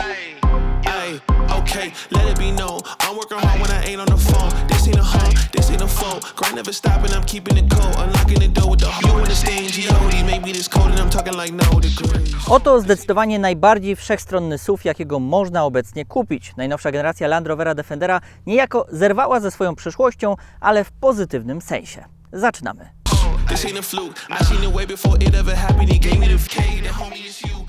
Ay, okay, let it be known. I'm working hard when I ain't on the phone. This ain't a home, this ain't a phone. Grind never stopping, I'm keeping it cold. Unlocking the door with the you understand G.O.D. Maybe this cold and I'm talking like no degrees. Oto zdecydowanie najbardziej wszechstronny SUV, jakiego można obecnie kupić. Najnowsza generacja Land Rovera Defendera niejako zerwała ze swoją przyszłością, ale w pozytywnym sensie. Zaczynamy. This ain't a fluke. I seen it way before it ever happened. He gave me the K. The homie is you.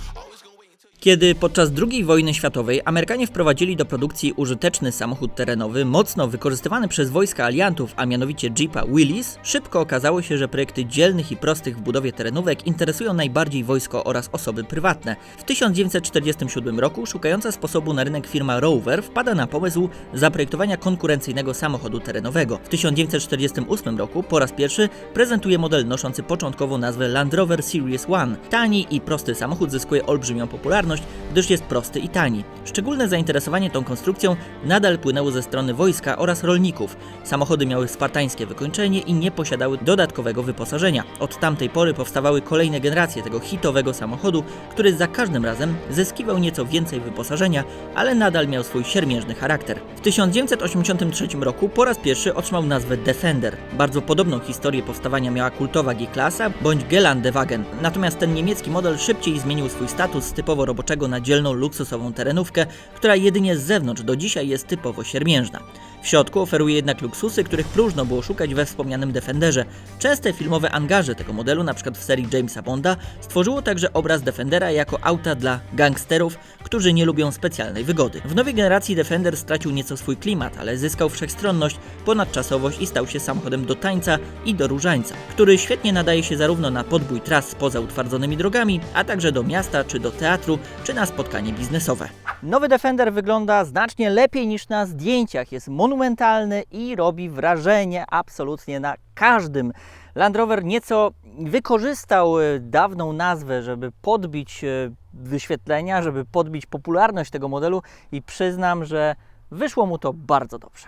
Kiedy podczas II wojny światowej Amerykanie wprowadzili do produkcji użyteczny samochód terenowy, mocno wykorzystywany przez wojska aliantów, a mianowicie Jeepa Willys, szybko okazało się, że projekty dzielnych i prostych w budowie terenówek interesują najbardziej wojsko oraz osoby prywatne. W 1947 roku szukająca sposobu na rynek firma Rover wpada na pomysł zaprojektowania konkurencyjnego samochodu terenowego. W 1948 roku po raz pierwszy prezentuje model noszący początkowo nazwę Land Rover Series One. Tani i prosty samochód zyskuje olbrzymią popularność, gdyż jest prosty i tani. Szczególne zainteresowanie tą konstrukcją nadal płynęło ze strony wojska oraz rolników. Samochody miały spartańskie wykończenie i nie posiadały dodatkowego wyposażenia. Od tamtej pory powstawały kolejne generacje tego hitowego samochodu, który za każdym razem zyskiwał nieco więcej wyposażenia, ale nadal miał swój siermiężny charakter. W 1983 roku po raz pierwszy otrzymał nazwę Defender. Bardzo podobną historię powstawania miała kultowa G-klasa bądź Gelandewagen. Natomiast ten niemiecki model szybciej zmienił swój status z typowo roboczego na dzielną luksusową terenówkę, która jedynie z zewnątrz do dzisiaj jest typowo siermiężna. W środku oferuje jednak luksusy, których próżno było szukać we wspomnianym Defenderze. Częste filmowe angaże tego modelu, np. w serii Jamesa Bonda, stworzyło także obraz Defendera jako auta dla gangsterów, którzy nie lubią specjalnej wygody. W nowej generacji Defender stracił nieco swój klimat, ale zyskał wszechstronność, ponadczasowość i stał się samochodem do tańca i do różańca, który świetnie nadaje się zarówno na podbój tras poza utwardzonymi drogami, a także do miasta, czy do teatru, czy na spotkanie biznesowe. Nowy Defender wygląda znacznie lepiej niż na zdjęciach. Jest monumentalny i robi wrażenie absolutnie na każdym. Land Rover nieco wykorzystał e, dawną nazwę, żeby podbić e, wyświetlenia, żeby podbić popularność tego modelu i przyznam, że wyszło mu to bardzo dobrze.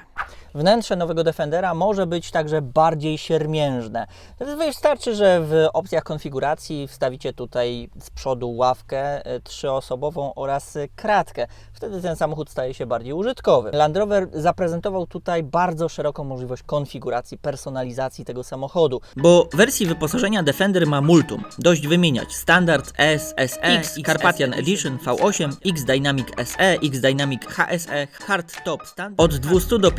Wnętrze nowego Defendera może być także bardziej siermiężne. Wystarczy, że w opcjach konfiguracji wstawicie tutaj z przodu ławkę e, trzyosobową oraz e, kratkę. Wtedy ten samochód staje się bardziej użytkowy. Land Rover zaprezentował tutaj bardzo szeroką możliwość konfiguracji, personalizacji tego samochodu. Bo wersji wyposażenia Defender ma multum. Dość wymieniać Standard, S, SE, X, Carpathian Edition, V8, X Dynamic SE, X Dynamic HSE, Hard Top Standard od 200 do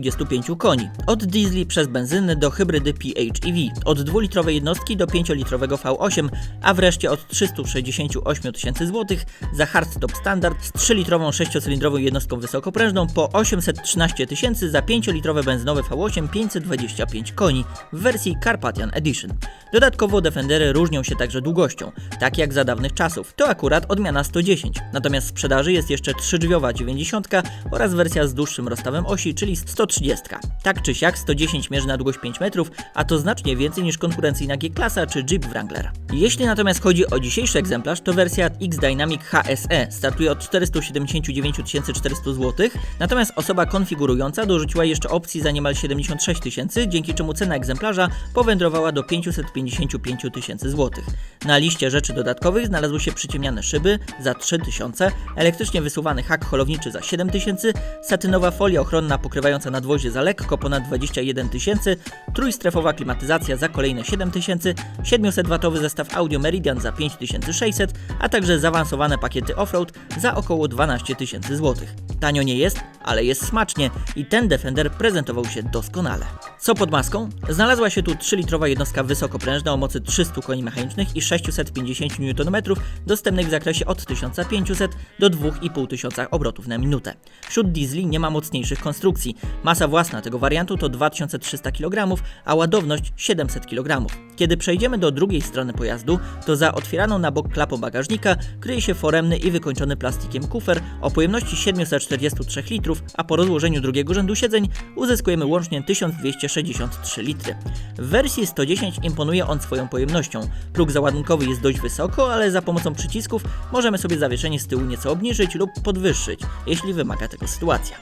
525 koni. Od diesli przez benzyny do hybrydy PHEV. Od 2-litrowej jednostki do 5-litrowego V8, a wreszcie od 368 tysięcy złotych za hardtop standard z 3-litrową 6-cylindrową jednostką wysokoprężną po 813 tysięcy za 5-litrowe benzynowe V8 525 koni w wersji Carpathian Edition. Dodatkowo Defendery różnią się także długością, tak jak za dawnych czasów. To akurat odmiana 110. Natomiast w sprzedaży jest jeszcze 3-drzwiowa 90 oraz wersja z dłuższym rozstawem osi, czyli 130. Tak czy siak 110 mierzy na długość 5 metrów, a to znacznie więcej niż konkurencyjna G-klasa czy Jeep Wrangler. Jeśli natomiast chodzi o dzisiejszy egzemplarz, to wersja X Dynamic HSE startuje od 479 400 zł, natomiast osoba konfigurująca dorzuciła jeszcze opcji za niemal 76 tysięcy, dzięki czemu cena egzemplarza powędrowała do 555 tysięcy złotych. Na liście rzeczy dodatkowych znalazły się przyciemniane szyby za 3000, elektrycznie wysuwany hak holowniczy za 7000, satynowa folia ochronna pokrywająca nadwozie za lekko ponad 21 tysięcy, trójstrefowa klimatyzacja za kolejne 7000, 700W zestaw Audio Meridian za 5600, a także zaawansowane pakiety offroad za około 12 tysięcy złotych. Tanio nie jest, ale jest smacznie i ten Defender prezentował się doskonale. Co pod maską? Znalazła się tu 3-litrowa jednostka wysokoprężna o mocy 300 koni mechanicznych i 650 Nm, dostępnych w zakresie od 1500 do 2500 obrotów na minutę. Wśród diesli nie ma mocniejszych konstrukcji. Masa własna tego wariantu to 2300 kg, a ładowność 700 kg. Kiedy przejdziemy do drugiej strony pojazdu, to za otwieraną na bok klapą bagażnika kryje się foremny i wykończony plastikiem kufer o pojemności 743 litrów, a po rozłożeniu drugiego rzędu siedzeń uzyskujemy łącznie 1263 litry. W wersji 110 imponuje on swoją pojemnością. Próg załadunkowy jest dość wysoko, ale za pomocą przycisków możemy sobie zawieszenie z tyłu nieco obniżyć lub podwyższyć, jeśli wymaga tego sytuacja.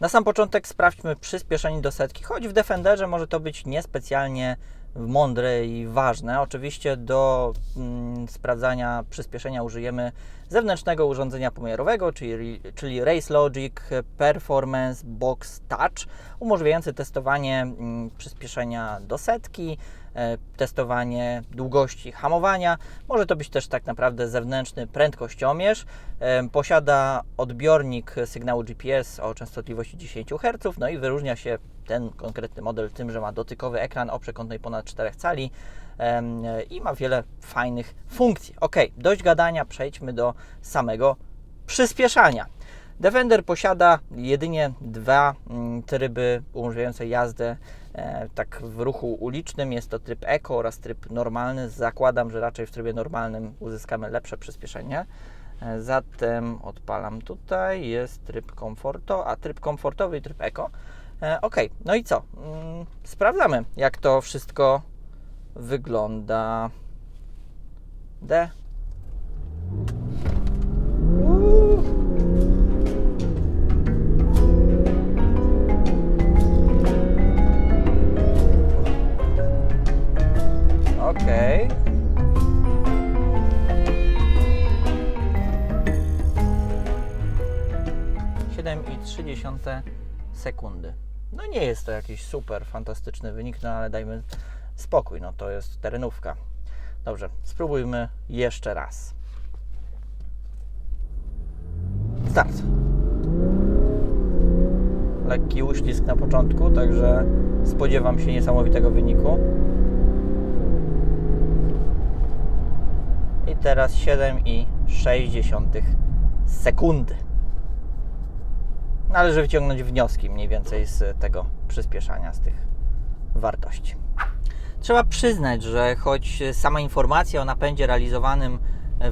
Na sam początek sprawdźmy przyspieszenie do setki, choć w Defenderze może to być niespecjalnie mądre i ważne. Oczywiście do mm, sprawdzania przyspieszenia użyjemy zewnętrznego urządzenia pomiarowego, czyli, czyli Race Logic Performance Box Touch, umożliwiający testowanie mm, przyspieszenia do setki, e, testowanie długości hamowania. Może to być też tak naprawdę zewnętrzny prędkościomierz. E, Posiada odbiornik sygnału GPS o częstotliwości 10 Hz, no i wyróżnia się ten konkretny model tym, że ma dotykowy ekran o przekątnej ponad 4 cali i ma wiele fajnych funkcji. Ok, dość gadania, przejdźmy do samego przyspieszania. Defender posiada jedynie dwa mm, tryby umożliwiające jazdę e, tak w ruchu ulicznym. Jest to tryb Eco oraz tryb normalny. Zakładam, że raczej w trybie normalnym uzyskamy lepsze przyspieszenie. E, Zatem odpalam tutaj, jest tryb komforto, a tryb komfortowy i tryb Eco. E, ok, no i co? Mm, Sprawdzamy, jak to wszystko wygląda. D. Okej. Sekundy. No nie jest to jakiś super fantastyczny wynik, no ale dajmy spokój, no to jest terenówka. Dobrze, spróbujmy jeszcze raz. Start. Lekki uścisk na początku, także spodziewam się niesamowitego wyniku. I teraz 7,6 sekundy. Należy wyciągnąć wnioski mniej więcej z tego przyspieszania, z tych wartości. Trzeba przyznać, że choć sama informacja o napędzie realizowanym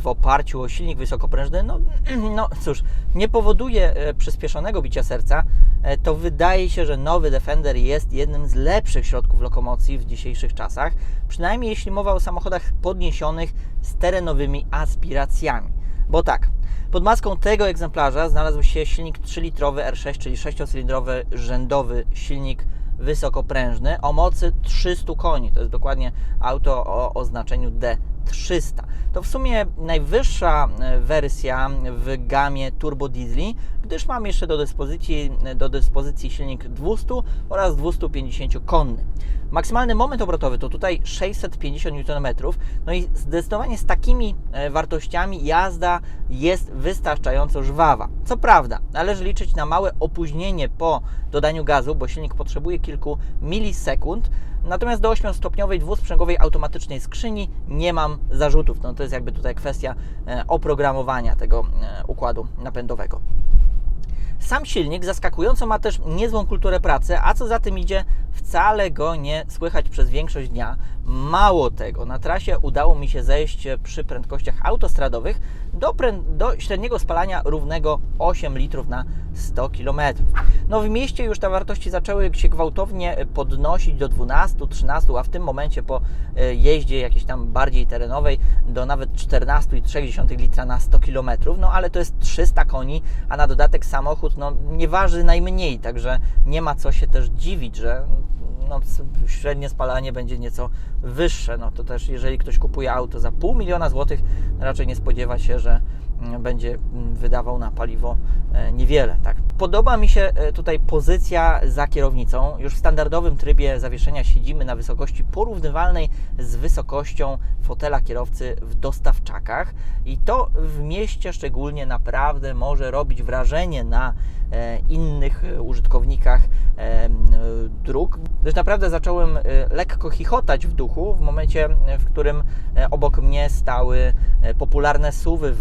w oparciu o silnik wysokoprężny, no, no cóż, nie powoduje e, przyspieszonego bicia serca, e, to wydaje się, że nowy Defender jest jednym z lepszych środków lokomocji w dzisiejszych czasach, przynajmniej jeśli mowa o samochodach podniesionych z terenowymi aspiracjami. Bo tak, pod maską tego egzemplarza znalazł się silnik 3-litrowy R6, czyli 6-cylindrowy rzędowy silnik wysokoprężny o mocy 300 koni. To jest dokładnie auto o oznaczeniu D300. To w sumie najwyższa e, wersja w gamie turbo diesli, gdyż mam jeszcze do dyspozycji, do dyspozycji silnik 200 oraz 250 konny. Maksymalny moment obrotowy to tutaj 650 Nm. No i zdecydowanie z takimi e, wartościami jazda jest wystarczająco żwawa. Co prawda, należy liczyć na małe opóźnienie po dodaniu gazu, bo silnik potrzebuje kilku milisekund. Natomiast do 8-stopniowej dwusprzęgowej automatycznej skrzyni nie mam zarzutów. No to jest jakby tutaj kwestia e, oprogramowania tego e, układu napędowego. Sam silnik zaskakująco ma też niezłą kulturę pracy, a co za tym idzie, wcale go nie słychać przez większość dnia. Mało tego, na trasie udało mi się zejść przy prędkościach autostradowych do, do średniego spalania równego 8 litrów na 100 km. No w mieście już te wartości zaczęły się gwałtownie podnosić do 12-13, a w tym momencie po e, jeździe jakiejś tam bardziej terenowej do nawet 14,3 litra na 100 km. No ale to jest 300 koni, a na dodatek samochód no, nie waży najmniej, także nie ma co się też dziwić, że no, średnie spalanie będzie nieco wyższe. No to też jeżeli ktoś kupuje auto za pół miliona złotych, raczej nie spodziewa się, że będzie wydawał na paliwo e, niewiele. Tak. Podoba mi się e, tutaj pozycja za kierownicą. Już w standardowym trybie zawieszenia siedzimy na wysokości porównywalnej z wysokością fotela kierowcy w dostawczakach i to w mieście szczególnie naprawdę może robić wrażenie na e, innych użytkownikach dróg. Gdyż naprawdę zacząłem lekko chichotać w duchu w momencie, w którym obok mnie stały popularne suwy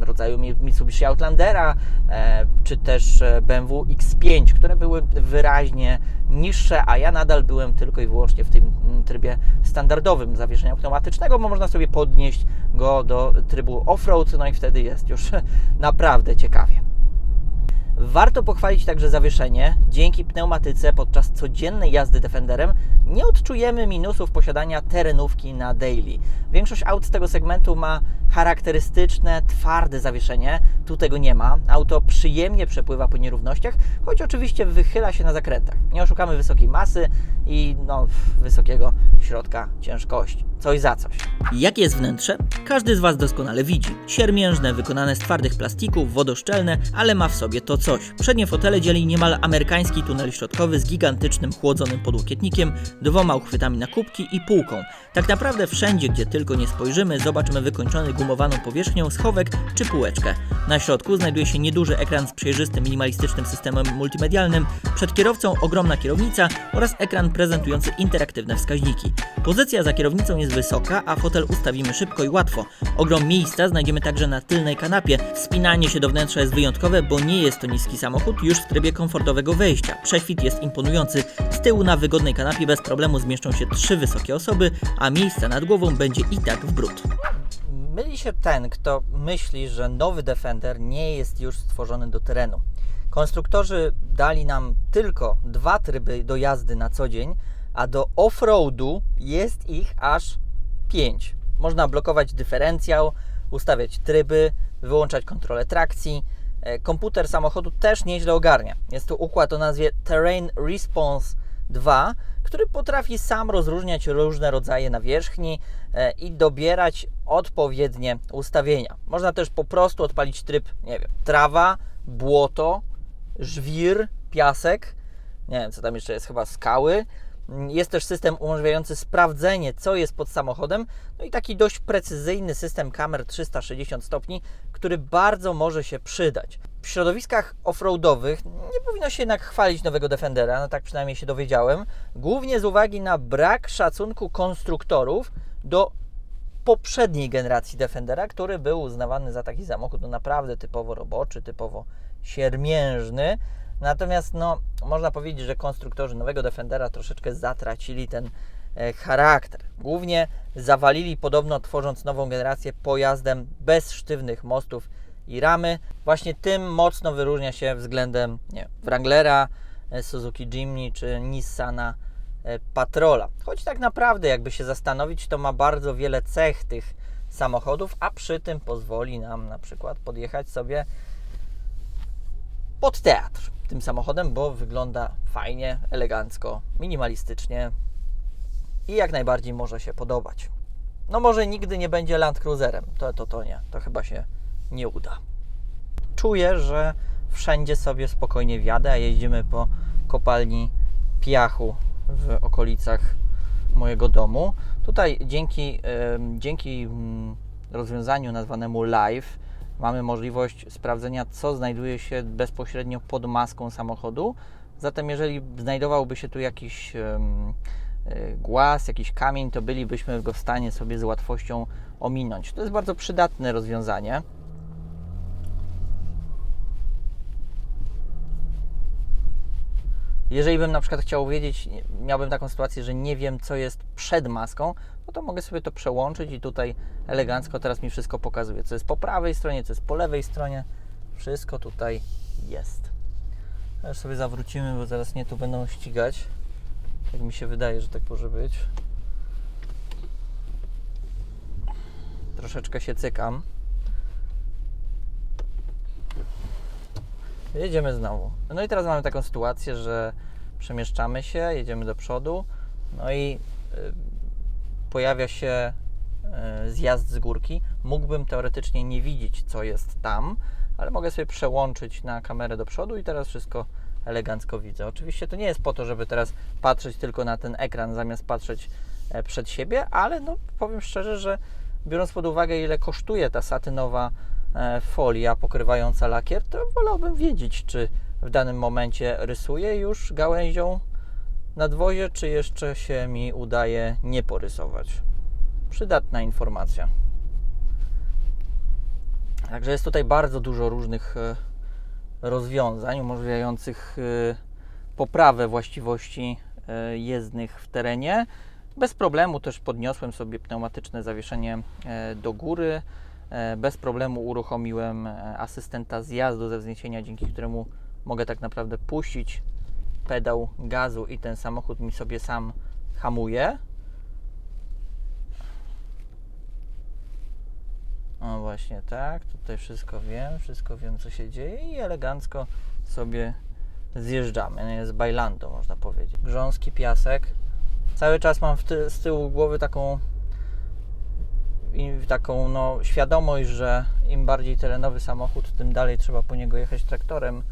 rodzaju Mi- Mitsubishi Outlandera e, czy też e, BMW X5, które były wyraźnie niższe, a ja nadal byłem tylko i wyłącznie w tym mm, trybie standardowym zawieszenia pneumatycznego, bo można sobie podnieść go do trybu off-road, no i wtedy jest już naprawdę ciekawie. Warto pochwalić także zawieszenie. Dzięki pneumatyce podczas codziennej jazdy Defenderem nie odczujemy minusów posiadania terenówki na daily. Większość aut z tego segmentu ma charakterystyczne, twarde zawieszenie. Tu tego nie ma. Auto przyjemnie przepływa po nierównościach, choć oczywiście wychyla się na zakrętach. Nie oszukamy wysokiej masy i no, wysokiego środka ciężkości. Coś za coś. Jakie jest wnętrze? Każdy z Was doskonale widzi. Siermiężne, wykonane z twardych plastików, wodoszczelne, ale ma w sobie to coś. Przednie fotele dzieli niemal amerykański tunel środkowy z gigantycznym chłodzonym podłokietnikiem, dwoma uchwytami na kubki i półką. Tak naprawdę wszędzie, gdzie tylko nie spojrzymy, zobaczymy wykończony gumowaną powierzchnią schowek czy półeczkę. Na środku znajduje się nieduży ekran z przejrzystym, minimalistycznym systemem multimedialnym, przed kierowcą ogromna kierownica oraz ekran prezentujący interaktywne wskaźniki. Pozycja za kierownicą jest wysoka, a fotel ustawimy szybko i łatwo. Ogrom miejsca znajdziemy także na tylnej kanapie. Wspinanie się do wnętrza jest wyjątkowe, bo nie jest to niski samochód już w trybie komfortowego wejścia. Prześwit jest imponujący. Z tyłu na wygodnej kanapie bez problemu zmieszczą się trzy wysokie osoby, a miejsca nad głową będzie i tak w bród. Myli się ten, kto myśli, że nowy Defender nie jest już stworzony do terenu. Konstruktorzy dali nam tylko dwa tryby do jazdy na co dzień, a do off-roadu jest ich aż pięć. Można blokować dyferencjał, ustawiać tryby, wyłączać kontrolę trakcji. E, Komputer samochodu też nieźle ogarnia. Jest to układ o nazwie Terrain Response 2, który potrafi sam rozróżniać różne rodzaje nawierzchni e, i dobierać odpowiednie ustawienia. Można też po prostu odpalić tryb, nie wiem, trawa, błoto, żwir, piasek, nie wiem co tam jeszcze jest, chyba skały. Jest też system umożliwiający sprawdzenie, co jest pod samochodem, no i taki dość precyzyjny system kamer 360 stopni, który bardzo może się przydać. W środowiskach offroadowych nie powinno się jednak chwalić nowego Defendera, no tak przynajmniej się dowiedziałem, głównie z uwagi na brak szacunku konstruktorów do poprzedniej generacji Defendera, który był uznawany za taki samochód no naprawdę typowo roboczy, typowo siermiężny. Natomiast no, można powiedzieć, że konstruktorzy nowego Defendera troszeczkę zatracili ten e, charakter. Głównie zawalili podobno tworząc nową generację pojazdem bez sztywnych mostów i ramy. Właśnie tym mocno wyróżnia się względem nie, Wranglera, e, Suzuki Jimny czy Nissana e, Patrola. Choć tak naprawdę, jakby się zastanowić, to ma bardzo wiele cech tych samochodów, a przy tym pozwoli nam na przykład podjechać sobie pod teatr tym samochodem, bo wygląda fajnie, elegancko, minimalistycznie i jak najbardziej może się podobać. No może nigdy nie będzie Land Cruiserem, to, to, to nie, to chyba się nie uda. Czuję, że wszędzie sobie spokojnie wjadę, a jeździmy po kopalni piachu w okolicach mojego domu. Tutaj dzięki, dzięki mm, rozwiązaniu nazwanemu Live mamy możliwość sprawdzenia, co znajduje się bezpośrednio pod maską samochodu. Zatem, jeżeli znajdowałby się tu jakiś e, głaz, jakiś kamień, to bylibyśmy go w stanie sobie z łatwością ominąć. To jest bardzo przydatne rozwiązanie. Jeżeli bym na przykład chciał wiedzieć, miałbym taką sytuację, że nie wiem, co jest przed maską, no to mogę sobie to przełączyć i tutaj elegancko teraz mi wszystko pokazuje, co jest po prawej stronie, co jest po lewej stronie. Wszystko tutaj jest. Teraz sobie zawrócimy, bo zaraz nie tu będą ścigać. Tak mi się wydaje, że tak może być. Troszeczkę się cykam. Jedziemy znowu. No i teraz mamy taką sytuację, że przemieszczamy się, jedziemy do przodu, no i y, pojawia się y, zjazd z górki. Mógłbym teoretycznie nie widzieć, co jest tam, ale mogę sobie przełączyć na kamerę do przodu i teraz wszystko elegancko widzę. Oczywiście to nie jest po to, żeby teraz patrzeć tylko na ten ekran, zamiast patrzeć e, przed siebie, ale no powiem szczerze, że biorąc pod uwagę, ile kosztuje ta satynowa folia pokrywająca lakier, to wolałbym wiedzieć, czy w danym momencie rysuję już gałęzią nadwozie, czy jeszcze się mi udaje nie porysować. Przydatna informacja. Także jest tutaj bardzo dużo różnych e, rozwiązań umożliwiających e, poprawę właściwości e, jezdnych w terenie. Bez problemu też podniosłem sobie pneumatyczne zawieszenie e, do góry. E, Bez problemu uruchomiłem e, asystenta zjazdu ze wzniesienia, dzięki któremu mogę tak naprawdę puścić pedał gazu i ten samochód mi sobie sam hamuje. O właśnie tak, tutaj wszystko wiem, wszystko wiem co się dzieje i elegancko sobie zjeżdżamy. No, Jest bailando można powiedzieć. Grząski piasek. Cały czas mam ty- z tyłu głowy taką taką no, świadomość, że im bardziej terenowy samochód, tym dalej trzeba po niego jechać traktorem,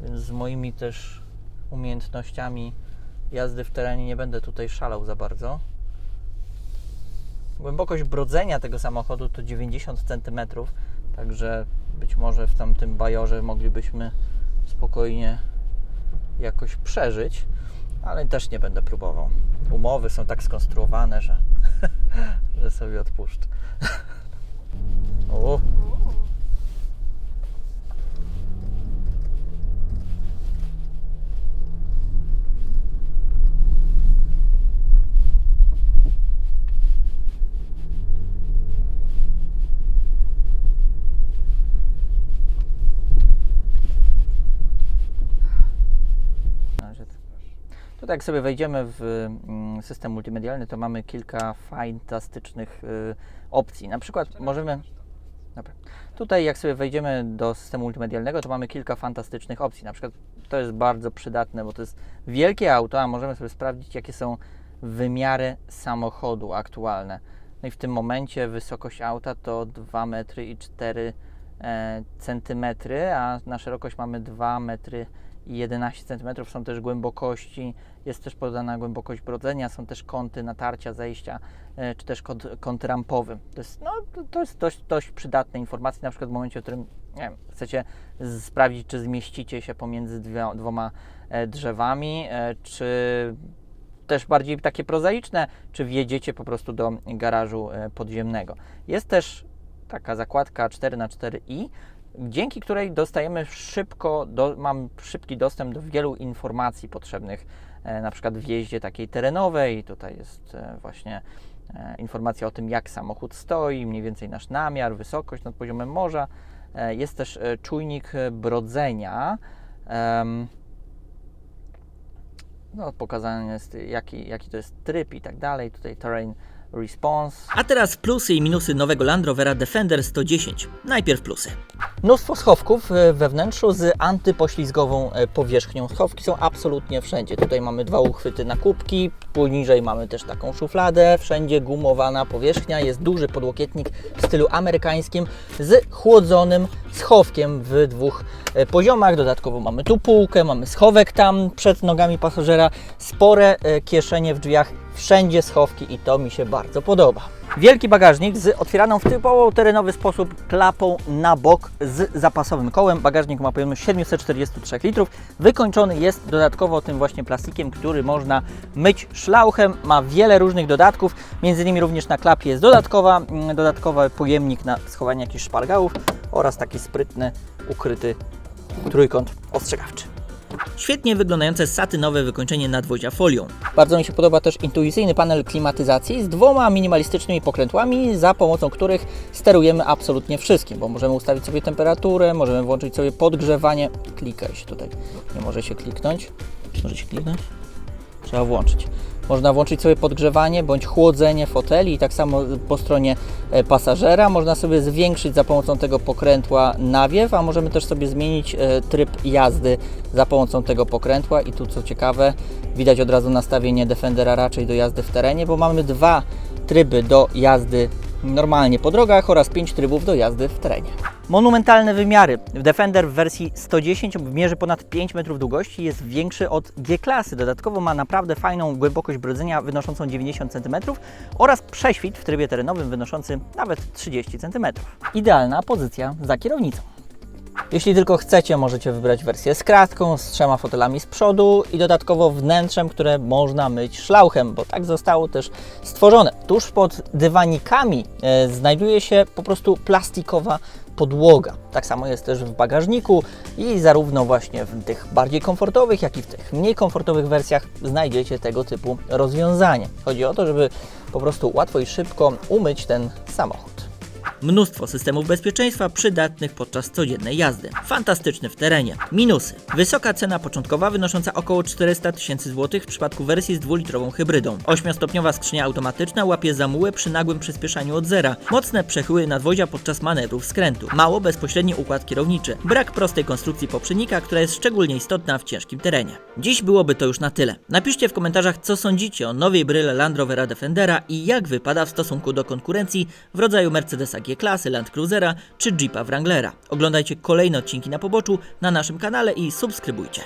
więc z moimi też umiejętnościami jazdy w terenie nie będę tutaj szalał za bardzo. Głębokość brodzenia tego samochodu to 90 cm, także być może w tamtym bajorze moglibyśmy spokojnie jakoś przeżyć, ale też nie będę próbował. Umowy są tak skonstruowane, że, że sobie odpuszczę. O, na razie to- Tutaj jak sobie wejdziemy w mm, system multimedialny, to mamy kilka fantastycznych y, opcji. Na przykład możemy... Dobra. Tutaj jak sobie wejdziemy do systemu multimedialnego, to mamy kilka fantastycznych opcji. Na przykład to jest bardzo przydatne, bo to jest wielkie auto, a możemy sobie sprawdzić, jakie są wymiary samochodu aktualne. No i w tym momencie wysokość auta to 2 metry i 4 e, centymetry, a na szerokość mamy 2 metry i 11 cm. Są też głębokości, jest też podana głębokość brodzenia, są też kąty natarcia, zejścia, e, czy też kąt, kąt rampowy. To jest, no, to- jest dość, dość przydatne informacje, na przykład w momencie, w którym wiem, chcecie sprawdzić, czy zmieścicie się pomiędzy dwoma e, drzewami, e, czy też bardziej takie prozaiczne, czy wjedziecie po prostu do garażu podziemnego. Jest też taka zakładka 4x4i, dzięki której dostajemy szybko, do, mam szybki dostęp do wielu informacji potrzebnych, e, na przykład w jeździe takiej terenowej. Tutaj jest e, właśnie e, informacja o tym, jak samochód stoi, mniej więcej nasz namiar, wysokość nad poziomem morza. Jest też czujnik brodzenia. No, pokazane jest jaki, jaki to jest tryb i tak dalej. Tutaj terrain response. A teraz plusy i minusy nowego Land Rovera Defender 110. Najpierw plusy. Mnóstwo schowków e, we wnętrzu z antypoślizgową e, powierzchnią. Schowki są absolutnie wszędzie. Tutaj mamy dwa uchwyty na kubki, poniżej mamy też taką szufladę, wszędzie gumowana powierzchnia. Jest duży podłokietnik w stylu amerykańskim z chłodzonym schowkiem w dwóch e, poziomach. Dodatkowo mamy tu półkę, mamy schowek tam przed nogami pasażera, spore kieszenie w drzwiach, wszędzie schowki i to mi się bardzo podoba. Wielki bagażnik z otwieraną w typowo terenowy sposób klapą na bok z zapasowym kołem. Bagażnik ma pojemność 743 litrów. Wykończony jest dodatkowo tym właśnie plastikiem, który można myć szlauchem. Ma wiele różnych dodatków, między innymi również na klapie jest dodatkowa, mm, dodatkowy pojemnik na schowanie jakichś szpargałów oraz taki sprytny, ukryty trójkąt ostrzegawczy. Świetnie wyglądające satynowe wykończenie nadwozia folią. Bardzo mi się podoba też intuicyjny panel klimatyzacji z dwoma minimalistycznymi pokrętłami, za pomocą których sterujemy absolutnie wszystkim, bo możemy ustawić sobie temperaturę, możemy włączyć sobie podgrzewanie. Klikaj się tutaj. Nie może się kliknąć. Może się kliknąć? Trzeba włączyć. Można włączyć sobie podgrzewanie bądź chłodzenie foteli i tak samo po stronie e, pasażera. Można sobie zwiększyć za pomocą tego pokrętła nawiew, a możemy też sobie zmienić e, tryb jazdy za pomocą tego pokrętła. I tu co ciekawe, widać od razu nastawienie Defendera raczej do jazdy w terenie, bo mamy dwa tryby do jazdy normalnie po drogach oraz 5 trybów do jazdy w terenie. Monumentalne wymiary. Defender w wersji 110 mierzy ponad 5 metrów długości jest większy od G-klasy. Dodatkowo ma naprawdę fajną głębokość brodzenia wynoszącą 90 cm oraz prześwit w trybie terenowym wynoszący nawet 30 cm. Idealna pozycja za kierownicą. Jeśli tylko chcecie, możecie wybrać wersję z kratką, z trzema fotelami z przodu i dodatkowo wnętrzem, które można myć szlauchem, bo tak zostało też stworzone. Tuż pod dywanikami e, znajduje się po prostu plastikowa podłoga. Tak samo jest też w bagażniku i zarówno właśnie w tych bardziej komfortowych, jak i w tych mniej komfortowych wersjach znajdziecie tego typu rozwiązanie. Chodzi o to, żeby po prostu łatwo i szybko umyć ten samochód. Mnóstwo systemów bezpieczeństwa przydatnych podczas codziennej jazdy. Fantastyczny w terenie. Minusy. Wysoka cena początkowa wynosząca około 400 tysięcy złotych w przypadku wersji z dwulitrową hybrydą. Ośmiostopniowa skrzynia automatyczna łapie zamułę przy nagłym przyspieszaniu od zera. Mocne przechyły nadwozia podczas manewrów skrętu. Mało bezpośredni układ kierowniczy. Brak prostej konstrukcji poprzednika, która jest szczególnie istotna w ciężkim terenie. Dziś byłoby to już na tyle. Napiszcie w komentarzach, co sądzicie o nowej bryle Land Rovera Defendera i jak wypada w stosunku do konkurencji w rodzaju Mercedesa G-klasy, Land Cruisera czy Jeepa Wranglera. Oglądajcie kolejne odcinki na poboczu na naszym kanale i subskrybujcie.